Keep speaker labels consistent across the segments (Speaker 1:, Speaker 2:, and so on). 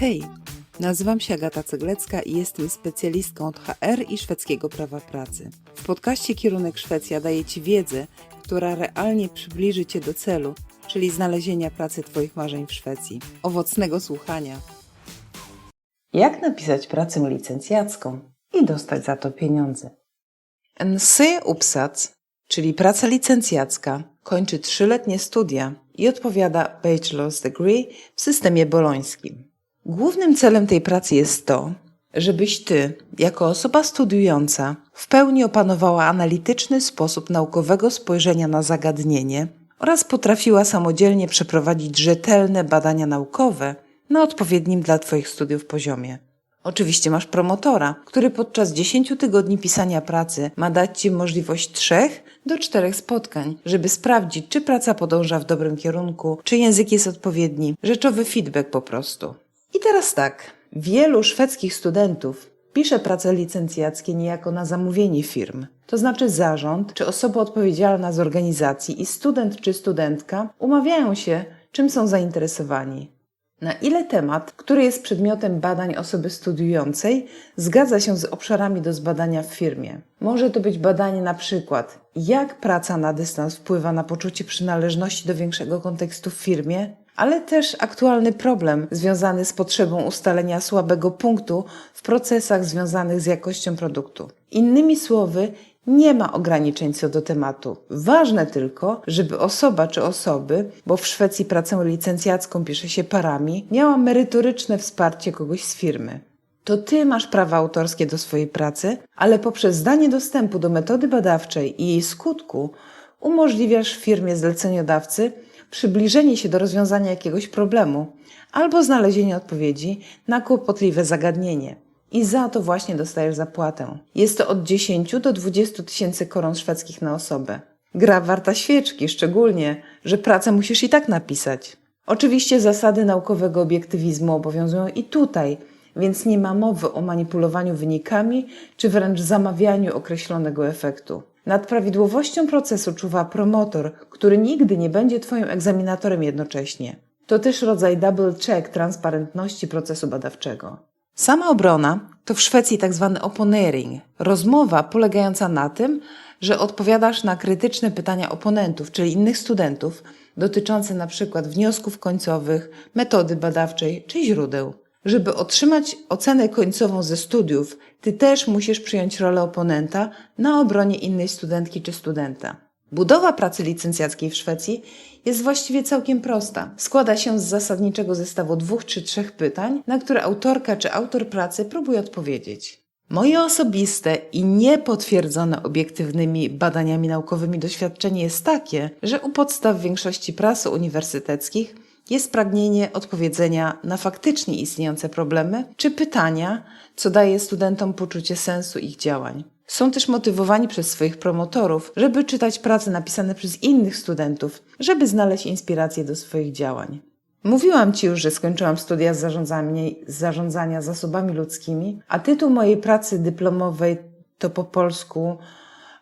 Speaker 1: Hej, nazywam się Agata Ceglecka i jestem specjalistką od HR i szwedzkiego prawa pracy. W podcaście Kierunek Szwecja daję Ci wiedzę, która realnie przybliży Cię do celu, czyli znalezienia pracy Twoich marzeń w Szwecji. Owocnego słuchania! Jak napisać pracę licencjacką i dostać za to pieniądze? NC Upsat, czyli praca licencjacka, kończy trzyletnie studia i odpowiada Bachelor's Degree w systemie bolońskim. Głównym celem tej pracy jest to, żebyś ty, jako osoba studiująca, w pełni opanowała analityczny sposób naukowego spojrzenia na zagadnienie oraz potrafiła samodzielnie przeprowadzić rzetelne badania naukowe na odpowiednim dla Twoich studiów poziomie. Oczywiście masz promotora, który podczas 10 tygodni pisania pracy ma dać Ci możliwość 3 do 4 spotkań, żeby sprawdzić, czy praca podąża w dobrym kierunku, czy język jest odpowiedni, rzeczowy feedback po prostu. I teraz tak, wielu szwedzkich studentów pisze prace licencjackie niejako na zamówienie firm. To znaczy zarząd czy osoba odpowiedzialna z organizacji i student czy studentka umawiają się, czym są zainteresowani. Na ile temat, który jest przedmiotem badań osoby studiującej, zgadza się z obszarami do zbadania w firmie. Może to być badanie na przykład, jak praca na dystans wpływa na poczucie przynależności do większego kontekstu w firmie, ale też aktualny problem związany z potrzebą ustalenia słabego punktu w procesach związanych z jakością produktu. Innymi słowy, nie ma ograniczeń co do tematu. Ważne tylko, żeby osoba czy osoby, bo w Szwecji pracę licencjacką pisze się parami, miała merytoryczne wsparcie kogoś z firmy. To ty masz prawa autorskie do swojej pracy, ale poprzez danie dostępu do metody badawczej i jej skutku umożliwiasz firmie zleceniodawcy przybliżenie się do rozwiązania jakiegoś problemu albo znalezienie odpowiedzi na kłopotliwe zagadnienie. I za to właśnie dostajesz zapłatę. Jest to od 10 do 20 tysięcy koron szwedzkich na osobę. Gra warta świeczki, szczególnie, że pracę musisz i tak napisać. Oczywiście zasady naukowego obiektywizmu obowiązują i tutaj, więc nie ma mowy o manipulowaniu wynikami czy wręcz zamawianiu określonego efektu. Nad prawidłowością procesu czuwa promotor, który nigdy nie będzie Twoim egzaminatorem jednocześnie. To też rodzaj double check transparentności procesu badawczego. Sama obrona to w Szwecji tak zwany opponering, rozmowa polegająca na tym, że odpowiadasz na krytyczne pytania oponentów, czyli innych studentów, dotyczące przykład wniosków końcowych, metody badawczej czy źródeł. Żeby otrzymać ocenę końcową ze studiów, ty też musisz przyjąć rolę oponenta na obronie innej studentki czy studenta. Budowa pracy licencjackiej w Szwecji jest właściwie całkiem prosta. Składa się z zasadniczego zestawu dwóch czy trzech pytań, na które autorka czy autor pracy próbuje odpowiedzieć. Moje osobiste i niepotwierdzone obiektywnymi badaniami naukowymi doświadczenie jest takie, że u podstaw większości prasy uniwersyteckich jest pragnienie odpowiedzenia na faktycznie istniejące problemy czy pytania, co daje studentom poczucie sensu ich działań. Są też motywowani przez swoich promotorów, żeby czytać prace napisane przez innych studentów, żeby znaleźć inspirację do swoich działań. Mówiłam Ci już, że skończyłam studia z z zarządzania zasobami ludzkimi, a tytuł mojej pracy dyplomowej to po polsku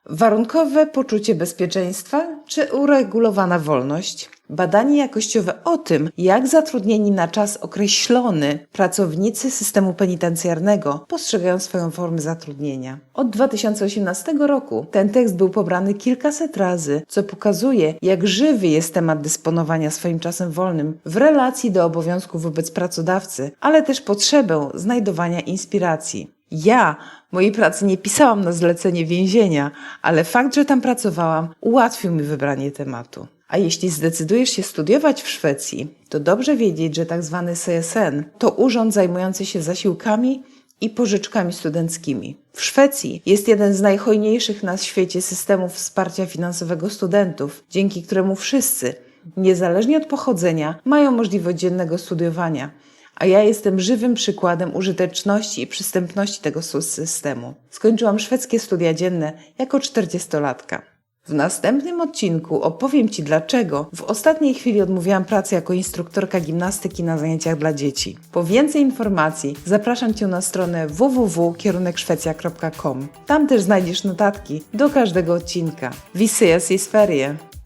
Speaker 1: Warunkowe poczucie bezpieczeństwa czy uregulowana wolność? Badanie jakościowe o tym, jak zatrudnieni na czas określony pracownicy systemu penitencjarnego postrzegają swoją formę zatrudnienia. Od 2018 roku ten tekst był pobrany kilkaset razy, co pokazuje, jak żywy jest temat dysponowania swoim czasem wolnym w relacji do obowiązków wobec pracodawcy, ale też potrzebę znajdowania inspiracji. Ja mojej pracy nie pisałam na zlecenie więzienia, ale fakt, że tam pracowałam, ułatwił mi wybranie tematu. A jeśli zdecydujesz się studiować w Szwecji, to dobrze wiedzieć, że tak zwany CSN to urząd zajmujący się zasiłkami i pożyczkami studenckimi. W Szwecji jest jeden z najhojniejszych na świecie systemów wsparcia finansowego studentów, dzięki któremu wszyscy, niezależnie od pochodzenia, mają możliwość dziennego studiowania a ja jestem żywym przykładem użyteczności i przystępności tego systemu. Skończyłam szwedzkie studia dzienne jako 40-latka. W następnym odcinku opowiem Ci dlaczego w ostatniej chwili odmówiłam pracy jako instruktorka gimnastyki na zajęciach dla dzieci. Po więcej informacji zapraszam Cię na stronę www.kierunekszwecja.com. Tam też znajdziesz notatki do każdego odcinka. Ses i Sverige!